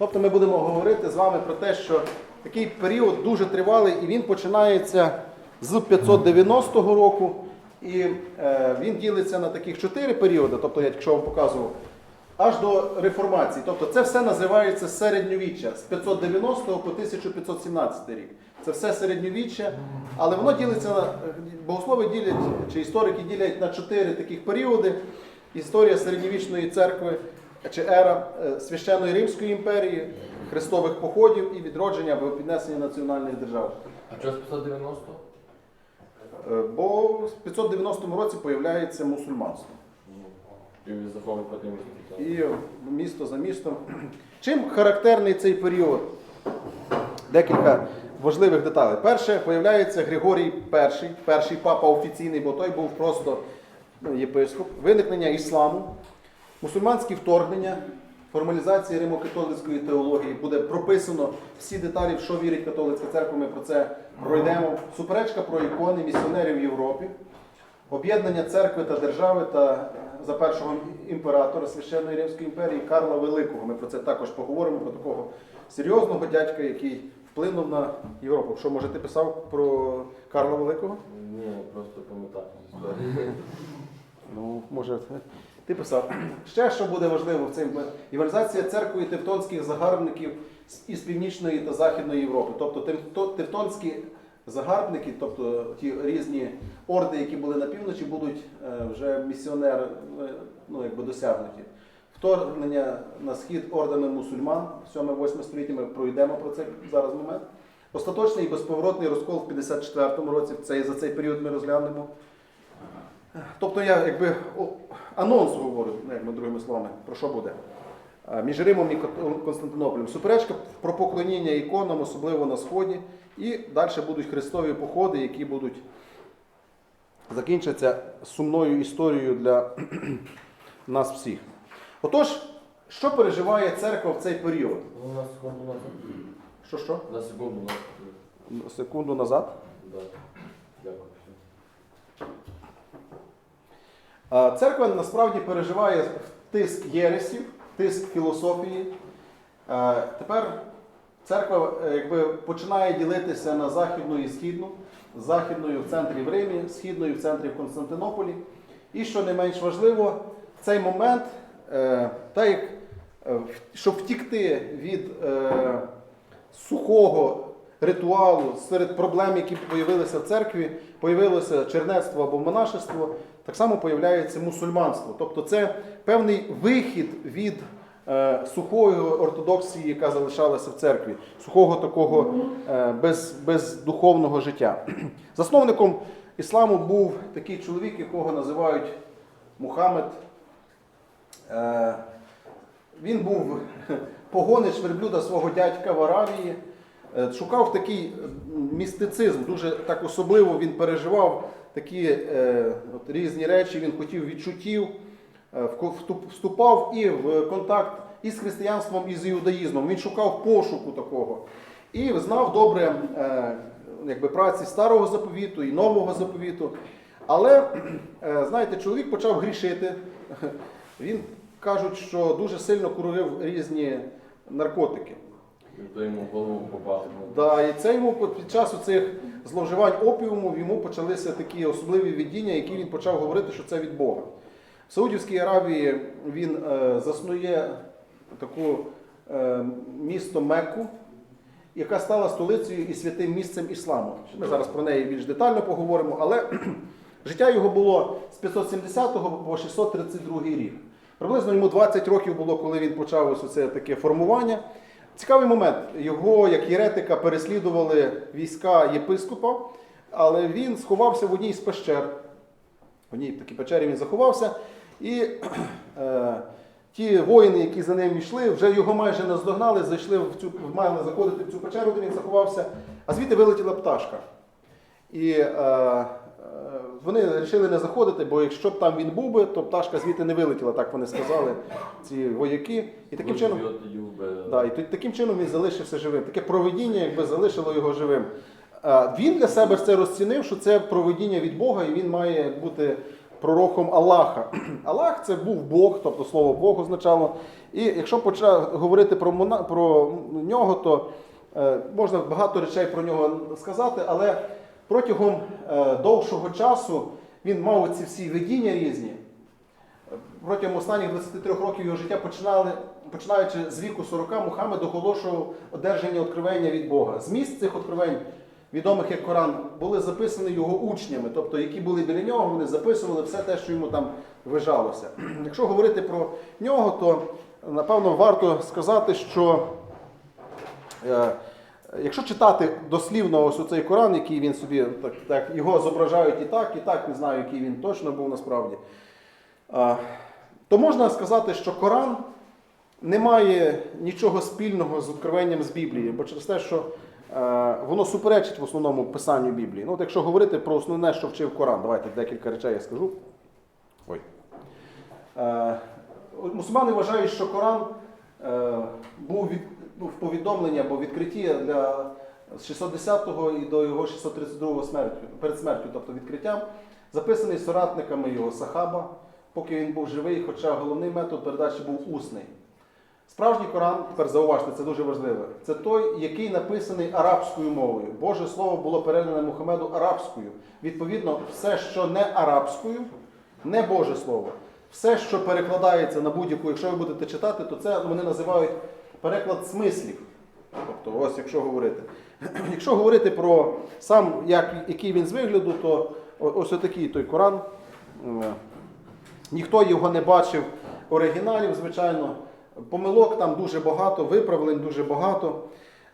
Тобто ми будемо говорити з вами про те, що такий період дуже тривалий, і він починається з 590 року, і е, він ділиться на таких чотири періоди, тобто я якщо вам показував, аж до реформації. Тобто це все називається середньовіччя з 590 по 1517 рік. Це все середньовіччя, але воно ділиться на богослови ділять чи історики ділять на чотири таких періоди. Історія середньовічної церкви чи ера е, священної Римської імперії, хрестових походів і відродження або піднесення національних держав. А чого з 590? Е, Бо в 590 році появляється мусульманство. І місто за містом. Чим характерний цей період? Декілька важливих деталей. Перше, появляється Григорій І, перший папа офіційний, бо той був просто ну, єпископ. Виникнення ісламу, мусульманські вторгнення, формалізація римо-католицької теології. Буде прописано всі деталі, в що вірить католицька церква. Ми про це пройдемо. Суперечка про ікони місіонерів в Європі. Об'єднання церкви та держави та за першого імператора Священної Римської імперії Карла Великого. Ми про це також поговоримо, про такого серйозного дядька, який вплинув на Європу. Що, може, ти писав про Карла Великого? Ні, просто пам'ятаю. Ну, може, ти писав. Ще що буде важливо в цим євангелізація церкви тевтонських загарбників із північної та західної Європи. Тобто тевтонські загарбники, тобто ті різні орди, які були на півночі, будуть е, вже місіонери е, ну, якби досягнуті. Вторгнення на схід ордами мусульман 7-8 століття, ми пройдемо про це зараз момент. Остаточний і безповоротний розкол в 54-му році, це за цей період ми розглянемо. Тобто я якби анонс говорю, ну, якби другими словами, про що буде. Між Римом і Константинополем. Суперечка про поклоніння іконам, особливо на Сході. І далі будуть хрестові походи, які будуть закінчаться сумною історією для нас всіх. Отож, що переживає церква в цей період? Ну, на секунду назад. Що що? На секунду назад. Секунду назад. Да. Дякую. А, Церква насправді переживає тиск єресів, тиск філософії. Тепер церква якби, починає ділитися на західну і східну, західною в центрі в Римі, східною в центрі в Константинополі. І що не менш важливо, цей момент, е, так як, е, щоб втікти від е, сухого ритуалу серед проблем, які з'явилися в церкві, появилося чернецтво або монашество, так само появляється мусульманство. Тобто це певний вихід від е, сухої ортодоксії, яка залишалася в церкві, сухого такого е, без, бездуховного життя. Засновником ісламу був такий чоловік, якого називають Мухаммед. Е, він був погонич верблюда свого дядька в Аравії. Шукав такий містицизм, дуже так особливо він переживав такі е, от, різні речі, він хотів відчуттів, е, вступав і в контакт із християнством, і з іудаїзмом. Він шукав пошуку такого. І знав добре е, якби, праці старого заповіту і нового заповіту. Але, е, знаєте, чоловік почав грішити. Він кажуть, що дуже сильно курив різні наркотики. То йому голову попав. Да, і це йому під час цих зловживань опіуму йому почалися такі особливі видіння, які він почав говорити, що це від Бога. В Саудівській Аравії він е, заснує таку е, місто Мекку, яка стала столицею і святим місцем ісламу. Ми зараз про неї більш детально поговоримо, але життя його було з 570 по 632 рік. Приблизно йому 20 років було, коли він почав ось це таке формування. Цікавий момент. Його, як єретика, переслідували війська єпископа, але він сховався в одній з пещер. В одній такій печері він заховався. І е, ті воїни, які за ним йшли, вже його майже наздогнали, зайшли в цю, мали заходити в цю печеру, де він заховався, а звідти вилетіла пташка. І е, вони вирішили не заходити, бо якщо б там він був би, то пташка звідти не вилетіла, так вони сказали, ці вояки. І таким чином. Да, і таким чином він залишився живим. Таке проведіння якби залишило його живим. Е, Він для себе це розцінив, що це проведіння від Бога, і він має бути пророком Аллаха. Аллах це був Бог, тобто слово Бог означало. І якщо почати говорити про, мона- про нього, то е, можна багато речей про нього сказати, але протягом е, довшого часу він мав ці всі видіння різні. Протягом останніх 23 років його життя починали, починаючи з віку 40, Мухаммед оголошував одержання откровення від Бога. Зміст цих откровень, відомих як Коран, були записані його учнями, тобто які були біля нього, вони записували все те, що йому там вижалося. Якщо говорити про нього, то напевно варто сказати, що е, якщо читати дослівно ось цей Коран, який він собі так, так його зображають і так, і так, не знаю, який він точно був насправді. То можна сказати, що Коран не має нічого спільного з откровенням з Біблії, бо через те, що е, воно суперечить в основному писанню Біблії. Ну, от якщо говорити про основне, що вчив Коран, давайте декілька речей я скажу. Ой. Е, мусульмани вважають, що Коран е, був від, ну, в повідомленні або відкритті для з 610-го і до його 632-го смертю, перед смертю, тобто відкриттям, записаний соратниками його Сахаба, поки він був живий, хоча головний метод передачі був усний. Справжній Коран, тепер зауважте, це дуже важливо, це той, який написаний арабською мовою. Боже Слово було передане Мухаммеду арабською. Відповідно, все, що не арабською, не Боже Слово. Все, що перекладається на будь-яку, якщо ви будете читати, то це вони називають переклад смислів. Тобто, ось якщо говорити. Якщо говорити про сам, як, який він з вигляду, то ось отакий той Коран. Е, Ніхто його не бачив оригіналів, звичайно. Помилок там дуже багато, виправлень дуже багато.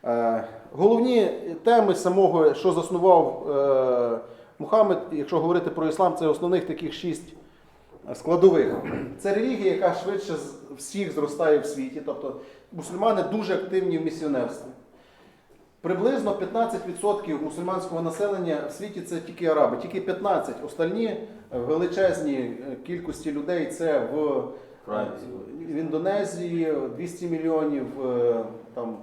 Е, Головні теми самого, що заснував е, Мухаммед, якщо говорити про іслам, це основних таких шість складових. Це релігія, яка швидше всіх зростає в світі. Тобто мусульмани дуже активні в місіонерстві. Приблизно 15% мусульманського населення в світі це тільки араби, тільки 15. Остальні е, величезні е, кількості людей це в, в Індонезії 200 мільйонів, е, там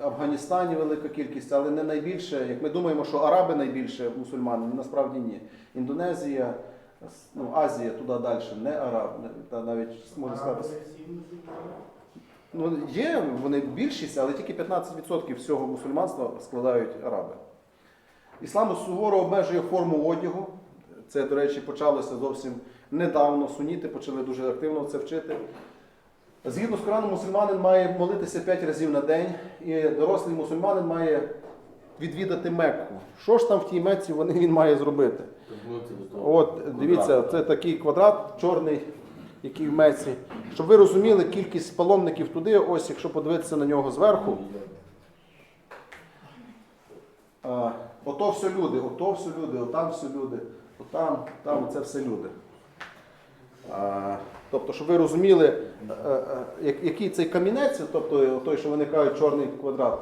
в Афганістані велика кількість, але не найбільше. Як ми думаємо, що араби найбільше мусульмани, насправді ні. Індонезія, ну, Азія туди далі, не араб, та навіть можна сказати. Ну, є вони більшість, але тільки 15% всього мусульманства складають араби. Іслам суворо обмежує форму одягу. Це, до речі, почалося зовсім недавно. Суніти почали дуже активно це вчити. Згідно з Кораном, мусульманин має молитися 5 разів на день, і дорослий мусульманин має відвідати Мекку. Що ж там в тій Мекці він має зробити? От дивіться, це такий квадрат чорний, який в Меці. Щоб ви розуміли кількість паломників туди, ось якщо подивитися на нього зверху, а, ото все люди, ото все люди, отам все люди, отам, там це все люди. А, тобто, щоб ви розуміли, е, е, як- який цей камінець, тобто той, що вони чорний квадрат,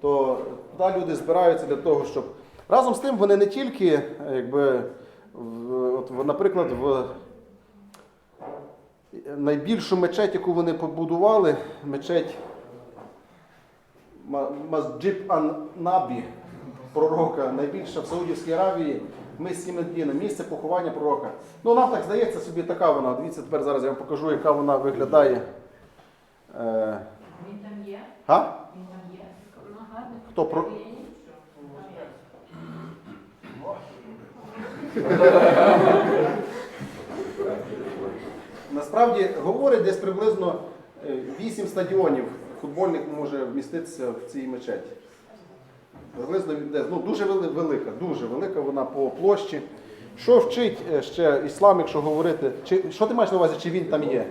то туди люди збираються для того, щоб. Разом з тим вони не тільки, е, якби, от, наприклад, в найбільшу мечеть, яку вони побудували, мечеть Ма- Масджид Ан-Набі, пророка, найбільша в Саудівській Аравії, місці Медіна, місце поховання пророка. Ну, нам так здається собі така вона. Дивіться, тепер зараз я вам покажу, яка вона виглядає. Е, Він там є? га? Він там є? Хто про-. Насправді говорить десь приблизно е, 8 стадіонів футбольних може вміститися в цій мечеті. Приблизно ну, дуже велика, дуже велика вона по площі. Що вчить е, ще іслам, якщо говорити? Чи, що ти маєш на увазі, чи він там є?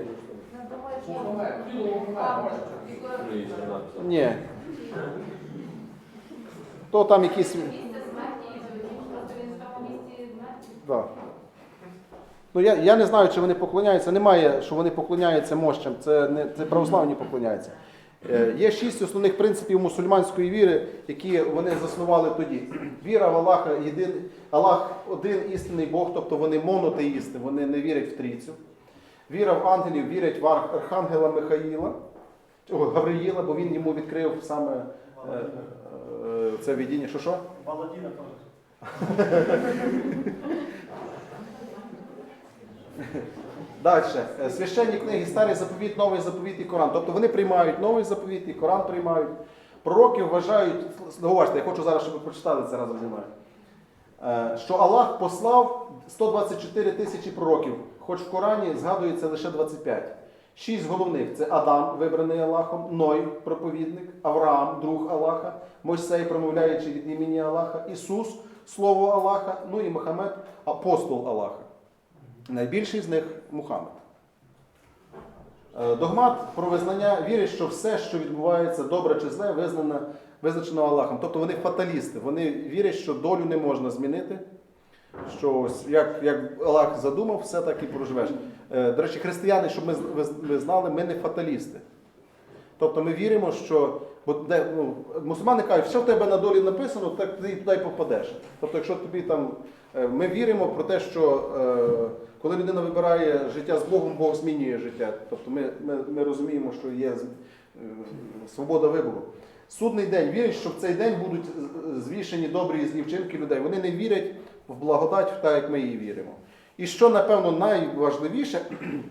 Ні. То там якісь. Смерті, і просто він в тому місці смерті. Да. Ну, я, я не знаю, чи вони поклоняються. Немає, що вони поклоняються мощам. Це, не, це православні поклоняються. Е, Є шість основних принципів мусульманської віри, які вони заснували тоді. Віра в Аллаха єдин, Аллах один істинний Бог, тобто вони монотеїсти, вони не вірять в трійцю. Віра в ангелів, вірять в архангела Михаїла, о, Гавриїла, бо він йому відкрив саме е, е, це видіння. Що що? Паладіна теж. Далі. Е, Священні книги, старий заповіт, новий заповіт і Коран. Тобто вони приймають новий заповіт і Коран приймають. Пророки вважають, зауважте, я хочу зараз, щоб ви прочитали це разом зі мною. Е, Що Аллах послав 124 тисячі пророків, хоч в Корані згадується лише 25. Шість головних це Адам, вибраний Аллахом, Ной, проповідник, Авраам, друг Аллаха, Мойсей, промовляючи від імені Аллаха, Ісус, Слово Аллаха, ну і Мухаммед, апостол Аллаха. Найбільший з них Мухаммед. Е, Догмат про визнання вірить, що все, що відбувається добре чи зле, визнано, визначено Аллахом. Тобто вони фаталісти. Вони вірять, що долю не можна змінити. Що ось як, як Аллах задумав, все так і проживеш. Е, До речі, християни, щоб ми, ви знали, ми не фаталісти. Тобто ми віримо, що бо де, ну, мусульмани кажуть, що в тебе на долі написано, так ти туди попадеш. Тобто, якщо тобі там. е, Ми віримо про те, що е, коли людина вибирає життя з Богом, Бог змінює життя. Тобто ми, ми, ми розуміємо, що є е, свобода вибору. Судний день вірять, що в цей день будуть звішені добрі і злі вчинки людей. Вони не вірять в благодать, так як ми її віримо. І що, напевно, найважливіше,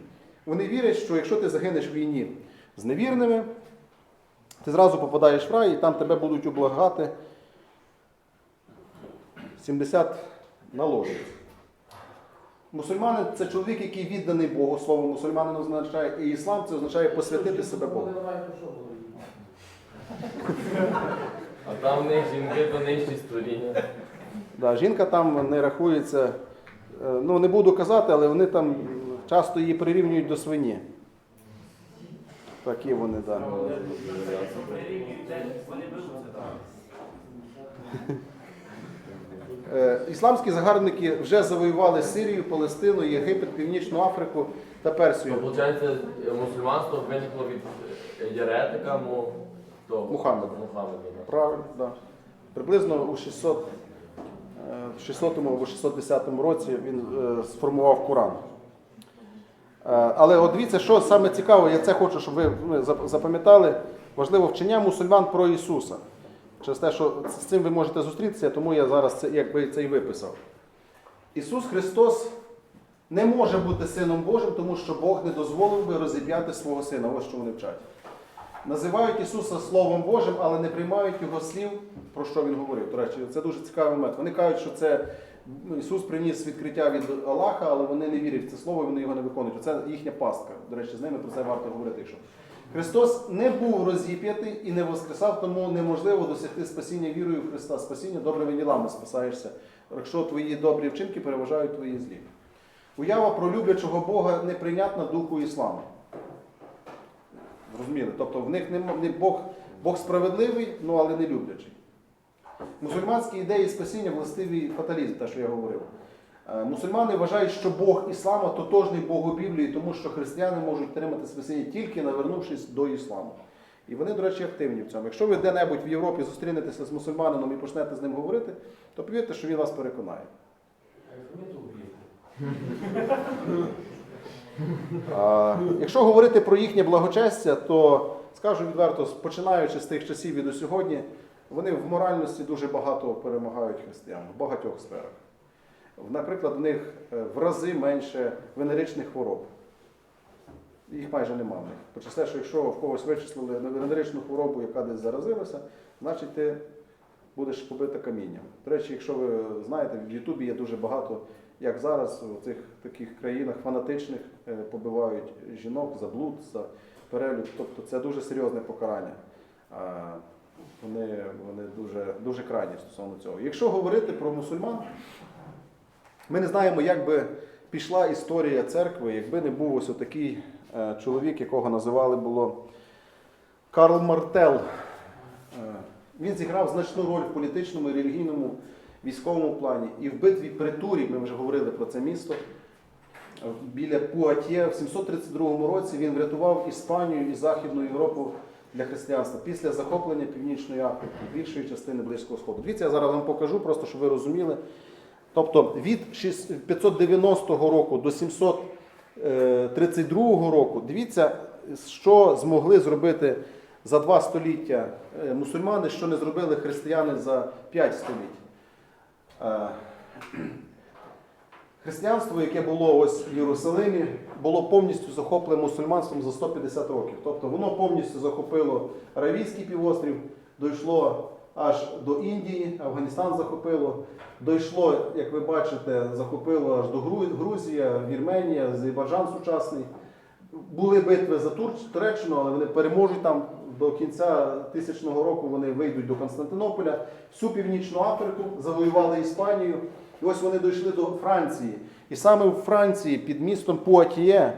вони вірять, що якщо ти загинеш в війні з невірними, ти зразу попадаєш в рай, і там тебе будуть облагати 70 наложниць. Мусульмани це чоловік, який відданий Богу. Слово мусульманин означає, і іслам це означає посвятити себе Богу. А там в них жінки то нижчі створіння. Да, жінка там не рахується, е, ну не буду казати, але вони там часто її прирівнюють до свині. Такі вони, так. Да. Е, Ісламські загарбники вже завоювали Сирію, Палестину, Єгипет, Північну Африку та Персію. виходить, мусульманство виникло від е, Єретика. Мухаммеда. Правильно, так. Приблизно у 600, е, в 600 або 610 році він е, сформував Коран. Е, Але от дивіться, що саме цікаво, я це хочу, щоб ви ну, запам'ятали, важливо вчення мусульман про Ісуса. Через те, що з цим ви можете зустрітися, тому я зараз це, якби це і виписав. Ісус Христос не може бути Сином Божим, тому що Бог не дозволив би розіп'яти свого сина. Ось що вони вчать. Називають Ісуса Словом Божим, але не приймають Його слів, про що Він говорив. До речі, це дуже цікавий момент. Вони кажуть, що це Ісус приніс відкриття від Аллаха, але вони не вірять в це слово вони його не виконують. Це їхня пастка. До речі, з ними про це варто говорити. Якщо. Христос не був розіп'ятий і не воскресав, тому неможливо досягти спасіння вірою в Христа. Спасіння добрими ділами спасаєшся, якщо твої добрі вчинки переважають твої злі. Уява про люблячого Бога неприйнятна духу ісламу. Зрозуміли? Тобто в них не Бог, Бог справедливий, ну але не люблячий. Мусульманські ідеї спасіння властивий фаталізм, те, що я говорив. Е, Мусульмани вважають, що Бог іслама тотожний Богу Біблії, тому що християни можуть отримати спасіння тільки навернувшись до ісламу. І вони, до речі, активні в цьому. Якщо ви де-небудь в Європі зустрінетеся з мусульманином і почнете з ним говорити, то повірте, що він вас переконає. А, Якщо говорити про їхнє благочестя, то скажу відверто, починаючи з тих часів і до сьогодні, вони в моральності дуже багато перемагають християн в багатьох сферах. Наприклад, в них е, в рази менше венеричних хвороб. Їх майже немає в них. Те, що якщо в когось вичислили венеричну хворобу, яка десь заразилася, значить ти будеш побита камінням. До речі, якщо ви знаєте, в Ютубі є дуже багато, як зараз у цих таких країнах фанатичних е, побивають жінок за блуд, за перелюб. Тобто це дуже серйозне покарання. Вони, вони дуже, дуже крайні стосовно цього. Якщо говорити про мусульман, ми не знаємо, як би пішла історія церкви, якби не був ось такий чоловік, якого називали було Карл Мартел. Е, Він зіграв значну роль в політичному, релігійному, військовому плані. І в битві при Турі, ми вже говорили про це місто, е, біля Пуатє в 732 році він врятував Іспанію і Західну Європу для християнства після захоплення Північної Африки, більшої частини Близького Сходу. Дивіться, я зараз вам покажу, просто щоб ви розуміли. Тобто від 590 року до 732 року, дивіться, що змогли зробити за два століття е, мусульмани, що не зробили християни за 5 століть. Християнство, яке було ось в Єрусалимі, було повністю захоплене мусульманством за 150 років. Тобто воно повністю захопило Аравійський півострів, дійшло аж до Індії, Афганістан захопило, дійшло, як ви бачите, захопило аж до Гру- Грузія, Вірменія, Азербайджан сучасний. Були битви за Туреччину, але вони переможуть там до кінця тисячного року. Вони вийдуть до Константинополя. Всю північну Африку завоювали Іспанію. І ось вони дійшли до Франції. І саме в Франції під містом Пуатіє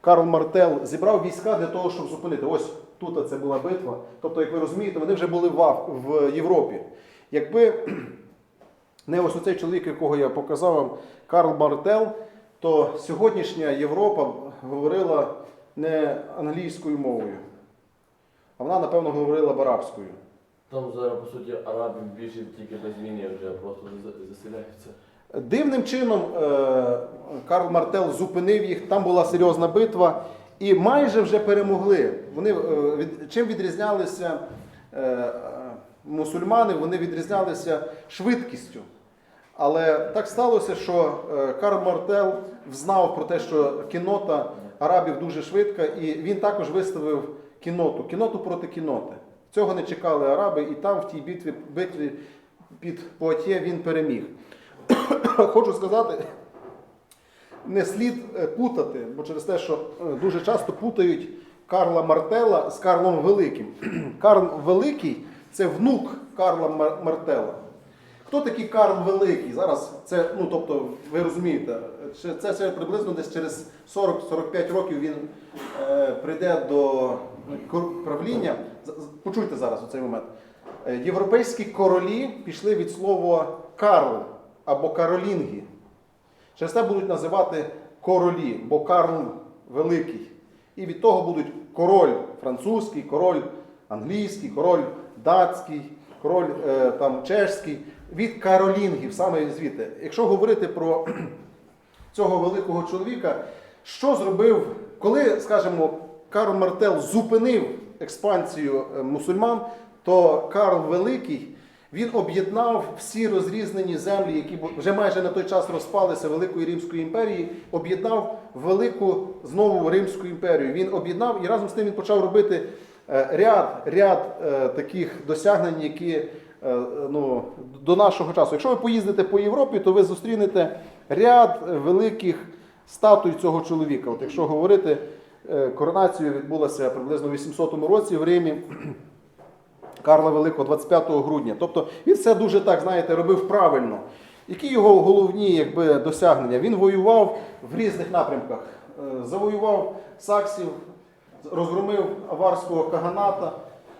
Карл Мартел зібрав війська для того, щоб зупинити. Ось тут це була битва. Тобто, як ви розумієте, вони вже були в, Європі. Якби не ось оцей чоловік, якого я показав вам, Карл Мартел, то сьогоднішня Європа говорила не англійською мовою, а вона, напевно, говорила б арабською. Там зараз, по суті, арабів більше тільки без війни вже просто заселяються. Дивним чином е, Карл Мартел зупинив їх, там була серйозна битва, і майже вже перемогли. Вони е, чим відрізнялися е, мусульмани? Вони відрізнялися швидкістю. Але так сталося, що Карл Мартел знав про те, що кінота арабів дуже швидка, і він також виставив кіноту, кіноту проти кіноти. Цього не чекали араби, і там в тій битві, битві під Пуатє він переміг. Хочу сказати, не слід е, путати, бо через те, що е, дуже часто путають Карла Мартела з Карлом Великим. Карл Великий це внук Карла Мартела. Хто такий Карл Великий? Зараз це, ну тобто, ви розумієте, це, це приблизно десь через 40-45 років він е, прийде до правління. Почуйте зараз у цей момент. Е, Європейські королі пішли від слова Карл або Каролінги. Через це будуть називати королі, бо Карл Великий. І від того будуть король французький, король англійський, король датський, король е, там, чешський. Від каролінгів, саме звідти. Якщо говорити про цього великого чоловіка, що зробив, коли, скажімо, Карл Мартел зупинив експансію е, мусульман, то Карл Великий він об'єднав всі розрізнені землі, які вже майже на той час розпалися Великої Римської імперії, об'єднав велику знову Римську імперію. Він об'єднав і разом з тим він почав робити е, ряд, ряд е, таких досягнень, які е, ну, до нашого часу. Якщо ви поїздите по Європі, то ви зустрінете ряд великих статуй цього чоловіка. От якщо говорити, коронація відбулася приблизно в 800 році в Римі. Карла Великого 25 грудня. Тобто він все дуже так, знаєте, робив правильно. Які його головні якби, досягнення? Він воював в різних напрямках. Е, Завоював саксів, розгромив аварського каганата,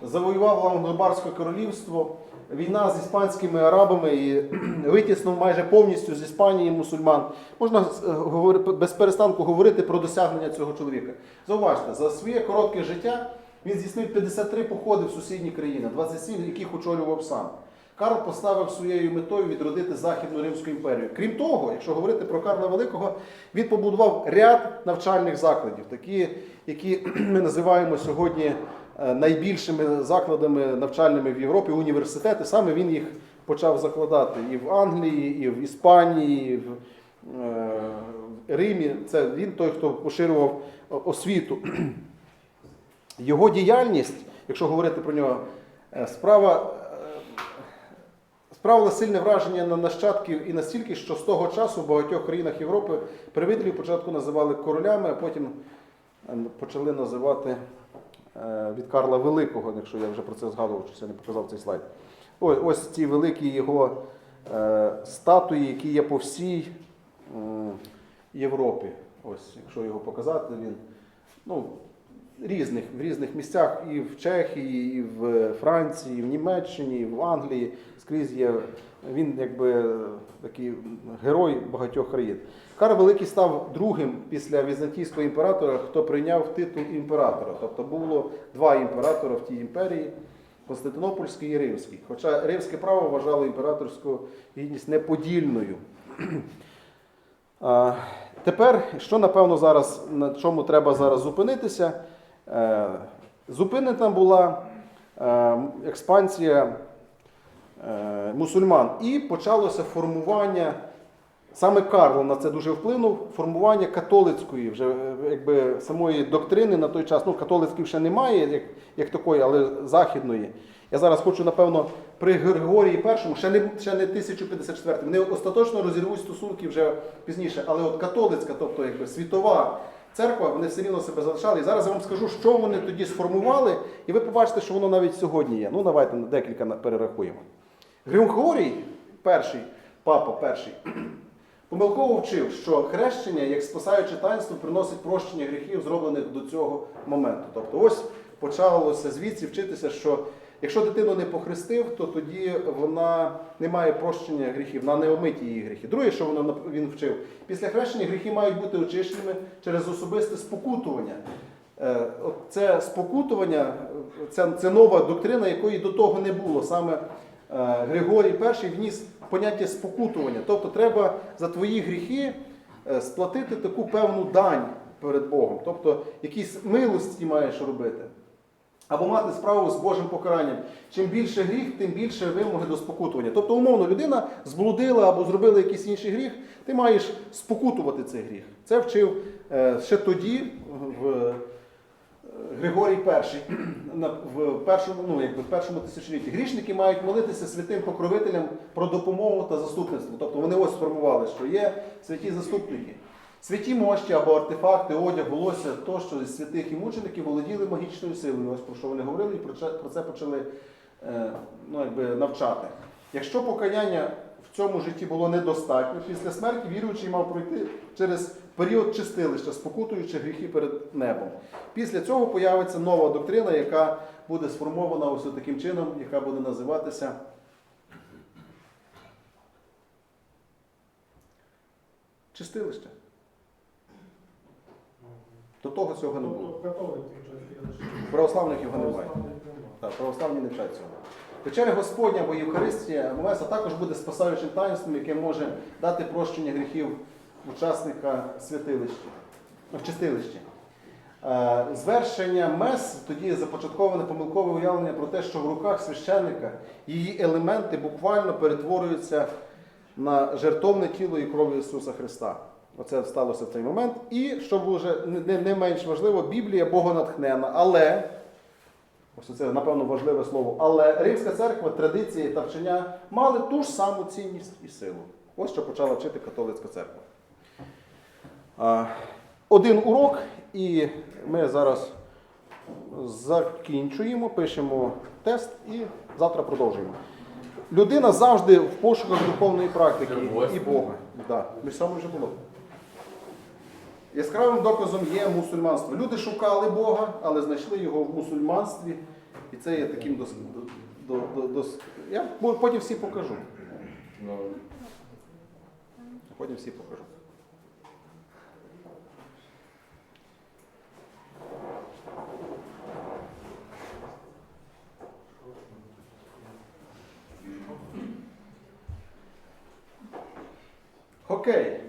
завоював Лангобарське королівство, війна з іспанськими арабами і витіснув майже повністю з Іспанії мусульман. Можна е, без перестанку говорити про досягнення цього чоловіка. Зауважте, за своє коротке життя він здійснив 53 походи в сусідні країни, 27 яких очолював сам. Карл поставив своєю метою відродити Західну Римську імперію. Крім того, якщо говорити про Карла Великого, він побудував ряд навчальних закладів, такі, які ми називаємо сьогодні е, найбільшими закладами навчальними в Європі, університети. Саме він їх почав закладати і в Англії, і в Іспанії, і е, в Римі. Це він той, хто поширював освіту. Його діяльність, якщо говорити про нього, е, справа е, справила сильне враження на нащадків і настільки, що з того часу в багатьох країнах Європи правителів спочатку називали королями, а потім е, почали називати від Карла Великого, якщо я вже про це згадував, що я не показав цей слайд. Ось, ось ці великі його статуї, які є по всій Європі. Ось, якщо його показати, він ну, різних, в різних місцях і в Чехії, і в Франції, і в Німеччині, і в Англії. Скрізь є. Він якби такий герой багатьох країн. Карл Великий став другим після візантійського імператора, хто прийняв титул імператора. Тобто було два імператора в тій імперії. Константинопольський і Римський. Хоча римське право вважало імператорську гідність неподільною. Тепер, що напевно зараз, на чому треба зараз зупинитися? Е, Зупинена була е, експансія е, мусульман і почалося формування Саме Карло на це дуже вплинув. Формування католицької, вже якби самої доктрини на той час. Ну, католицької ще немає, як, як такої, але західної. Я зараз хочу, напевно, при Григорії І, ще не, ще не 1054, вони остаточно розірвуть стосунки вже пізніше. Але от католицька, тобто якби світова церква, вони все рівно себе залишали. І зараз я вам скажу, що вони тоді сформували, і ви побачите, що воно навіть сьогодні є. Ну, давайте декілька перерахуємо. Григорій, перший, папа перший, помилково вчив, що хрещення, як спасаюче таїнство, приносить прощення гріхів, зроблених до цього моменту. Тобто, ось почалося звідси вчитися, що якщо дитину не похрестив, то тоді вона не має прощення гріхів, вона не омиті її гріхи. Друге, що воно він вчив, після хрещення гріхи мають бути очищеними через особисте спокутування. Е, Це спокутування, це, це нова доктрина, якої до того не було. Саме е, Григорій І вніс поняття спокутування. Тобто треба за твої гріхи е, сплатити таку певну дань перед Богом. Тобто якісь милості маєш робити. Або мати справу з Божим покаранням. Чим більше гріх, тим більше вимоги до спокутування. Тобто, умовно, людина зблудила або зробила якийсь інший гріх, ти маєш спокутувати цей гріх. Це вчив е, ще тоді, в е, Григорій І, в першому, ну, якби в першому тисячолітті. Грішники мають молитися святим покровителям про допомогу та заступництво. Тобто вони ось сформували, що є святі заступники. Святі мощі або артефакти, одяг, волосся, тощо зі святих і мучеників володіли магічною силою. Ось про що вони говорили, і про це, почали е, ну, якби, навчати. Якщо покаяння в цьому житті було недостатньо, після смерті віруючий мав пройти через період чистилища, спокутуючи гріхи перед небом. Після цього появиться нова доктрина, яка буде сформована ось таким чином, яка буде називатися чистилище. До того цього не було. Православних його немає. Так, православні не вчать цього. Вечеря Господня або Євхаристія Меса також буде спасаючим таїнством, яке може дати прощення гріхів учасника святилища, в чистилищі. Е, Звершення мес тоді започатковане помилкове уявлення про те, що в руках священника її елементи буквально перетворюються на жертовне тіло і кров Ісуса Христа. Оце сталося в цей момент. І, що вже не, не менш важливо, Біблія богонатхнена, але Ось це, напевно, важливе слово. Але Римська церква, традиції та вчення мали ту ж саму цінність і силу. Ось що почала вчити католицька церква. Один урок, і ми зараз закінчуємо, пишемо тест і завтра продовжуємо. Людина завжди в пошуках духовної практики і? Бога. Да. Ми саме вже було. Яскравим доказом є мусульманство. Люди шукали Бога, але знайшли його в мусульманстві. І це є таким дос... до, до, до, Я потім всі покажу. Ну, Потім всі покажу. Окей.